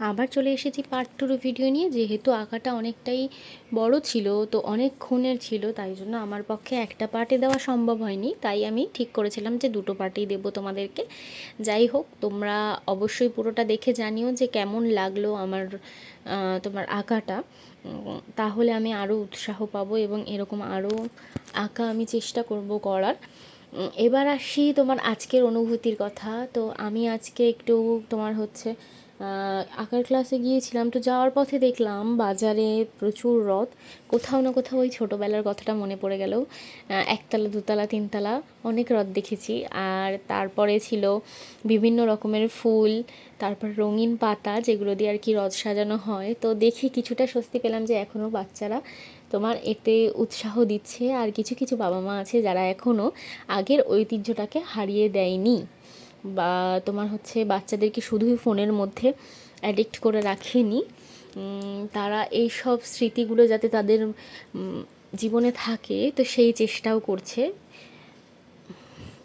আবার চলে এসেছি পার্ট টুর ভিডিও নিয়ে, যেহেতু আঁকাটা অনেকটাই বড় ছিল, তো অনেকক্ষণের ছিল, তাই জন্য আমার পক্ষে একটা পার্টে দেওয়া সম্ভব হয়নি। তাই আমি ঠিক করেছিলাম যে দুটো পার্টেই দেবো তোমাদেরকে। যাই হোক, তোমরা অবশ্যই পুরোটা দেখে জানিও যে কেমন লাগল আমার তোমার আঁকাটা। তাহলে আমি আরও উৎসাহ পাবো এবং এরকম আরও আঁকা আমি চেষ্টা করব করার। এবার আসি তোমার আজকের অনুভূতির কথা। তো আমি আজকে একটু তোমার হচ্ছে আঁকার ক্লাসে গিয়েছিলাম, তো যাওয়ার পথে দেখলাম বাজারে প্রচুর রথ। কোথাও না কোথাও ওই ছোটোবেলার কথাটা মনে পড়ে গেল। একতলা, দুতলা, তিনতলা অনেক রথ দেখেছি। আর তারপরে ছিল বিভিন্ন রকমের ফুল, তারপর রঙিন পাতা যেগুলো দিয়ে আর কি রথ সাজানো হয়। তো দেখে কিছুটা স্বস্তি পেলাম যে এখনও বাচ্চারা তোমার এতে উৎসাহ দিচ্ছে। আর কিছু কিছু বাবা মা আছে যারা এখনও আগের ঐতিহ্যটাকে হারিয়ে দেয়নি বা তোমার হচ্ছে বাচ্চাদেরকে শুধুই ফোনের মধ্যে অ্যাডিক্ট করে রাখেনি। তারা এই সব স্মৃতিগুলো যাতে তাদের জীবনে থাকে, তো সেই চেষ্টাও করছে।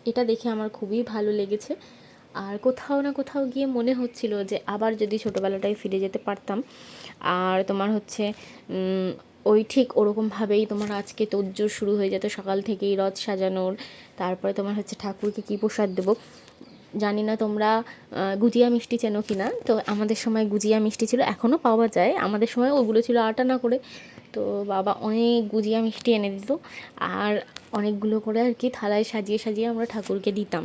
এটা দেখে আমার খুবই ভালো লেগেছে। আর কোথাও না কোথাও গিয়ে মনে হচ্ছিল যে আবার যদি ছোটোবেলাটায় ফিরে যেতে পারতাম। আর তোমার হচ্ছে ওই ঠিক ওরকমভাবেই তোমার আজকে তোজ্জোর শুরু হয়ে যেত। সকাল থেকেই রথ সাজানোর, তারপরে তোমার হচ্ছে ঠাকুরকে কী প্রসাদ দেবো? জানি না তোমরা গুজিয়া মিষ্টি চেনো কি না তো আমাদের সময় গুজিয়া মিষ্টি ছিল এখনও পাওয়া যায়। আমাদের সময় ওগুলো ছিল আটানা করে। তো বাবা অনেক গুজিয়া মিষ্টি এনে দিত। আর অনেকগুলো করে আর কি থালায় সাজিয়ে সাজিয়ে আমরা ঠাকুরকে দিতাম।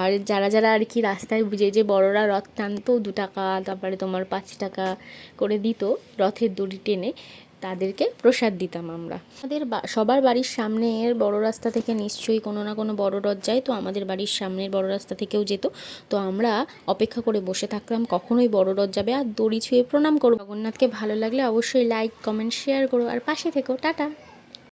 আর যারা যারা আর কি রাস্তায় যে যে বড়রা রথ টানতো, দু টাকা, তারপরে তোমার পাঁচ টাকা করে দিত রথের দড়ি টেনে, তাদেরকে প্রসাদ দিতাম আমরা। আমাদের সবার বাড়ির সামনের বড় রাস্তা থেকে নিশ্চয়ই কোনো না কোনো বড় রথ যায়, তো আমাদের বাড়ির সামনের বড় রাস্তা থেকেও যেত। তো আমরা অপেক্ষা করে বসে থাকতাম কখনোই বড় রথ যাবে আর দড়ি ছুঁয়ে প্রণাম করব। জগন্নাথকে ভালো লাগলে অবশ্যই লাইক কমেন্ট শেয়ার করো, আর পাশে থেকো, টাটা!